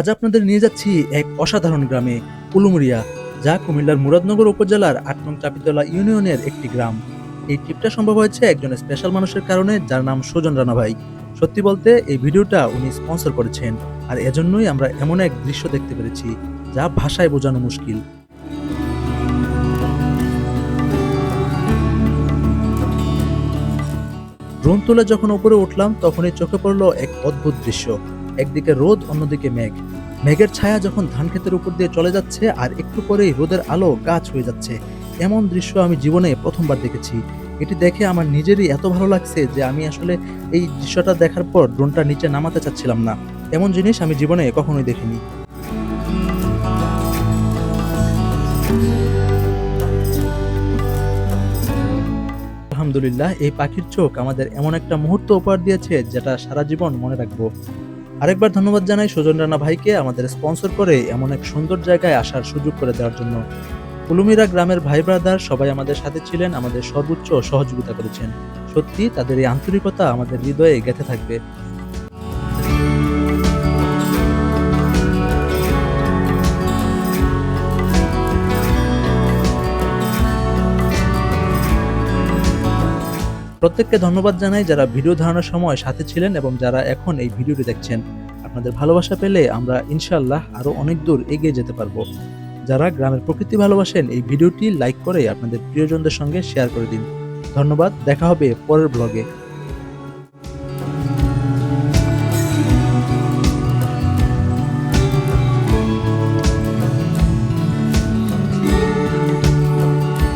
আজ আপনাদের নিয়ে যাচ্ছি এক অসাধারণ গ্রামে কুলুমরিয়া যা কুমিল্লার মুরাদনগর উপজেলার আট নং চাপিতলা ইউনিয়নের একটি গ্রাম। এই ট্রিপটা সম্ভব হয়েছে একজন স্পেশাল মানুষের কারণে, যার নাম সুজন রানা ভাই। সত্যি বলতে, এই ভিডিওটা উনি স্পন্সর করেছেন, আর এজন্যই আমরা এমন এক দৃশ্য দেখতে পেরেছি, যা ভাষায় বোঝানো মুশকিল। ড্রোন তুলে যখন উপরে উঠলাম, তখনই চোখে পড়ল এক অদ্ভুত দৃশ্য। একদিকে রোদ, অন্যদিকে মেঘ। মেঘের ছায়া যখন ধান ক্ষেতের উপর দিয়ে চলে যাচ্ছে, আর একটু পরেই রোদের আলো গাছ হয়ে যাচ্ছে, এমন দৃশ্য আমি জীবনে প্রথমবার দেখেছি। এটি দেখে আমার নিজেরই এত ভালো লাগছে যে আমি আসলে এই দৃশ্যটা দেখার পর ড্রোনটা নিচে নামাতে চাচ্ছিলাম না। এমন জিনিস আমি জীবনে কখনোই দেখিনি। আলহামদুলিল্লাহ, এই পাখির চোখ আমাদের এমন একটা মুহূর্ত উপহার দিয়েছে যেটা সারা জীবন মনে রাখব। আরেকবার ধন্যবাদ জানাই সুজন রানা ভাইকে আমাদের স্পন্সর করে এমন এক সুন্দর জায়গায় আসার সুযোগ করে দেওয়ার জন্য। কুলুমিরা গ্রামের ভাই ব্রাদার সবাই আমাদের সাথে ছিলেন, আমাদের সর্বোচ্চ সহযোগিতা করেছেন। সত্যি তাদের এই আন্তরিকতা আমাদের হৃদয়ে গেঁথে থাকবে। প্রত্যেককে ধন্যবাদ জানাই যারা ভিডিও ধারণের সময় সাথে ছিলেন এবং যারা এখন এই ভিডিওটি দেখছেন। আপনাদের ভালোবাসা পেলে আমরা ইনশাল্লাহ আরও অনেক দূর এগিয়ে যেতে পারব। যারা গ্রামের প্রকৃতি ভালোবাসেন, এই ভিডিওটি লাইক করে আপনাদের প্রিয়জনদের সঙ্গে শেয়ার করে দিন। ধন্যবাদ, দেখা হবে পরের ব্লগে।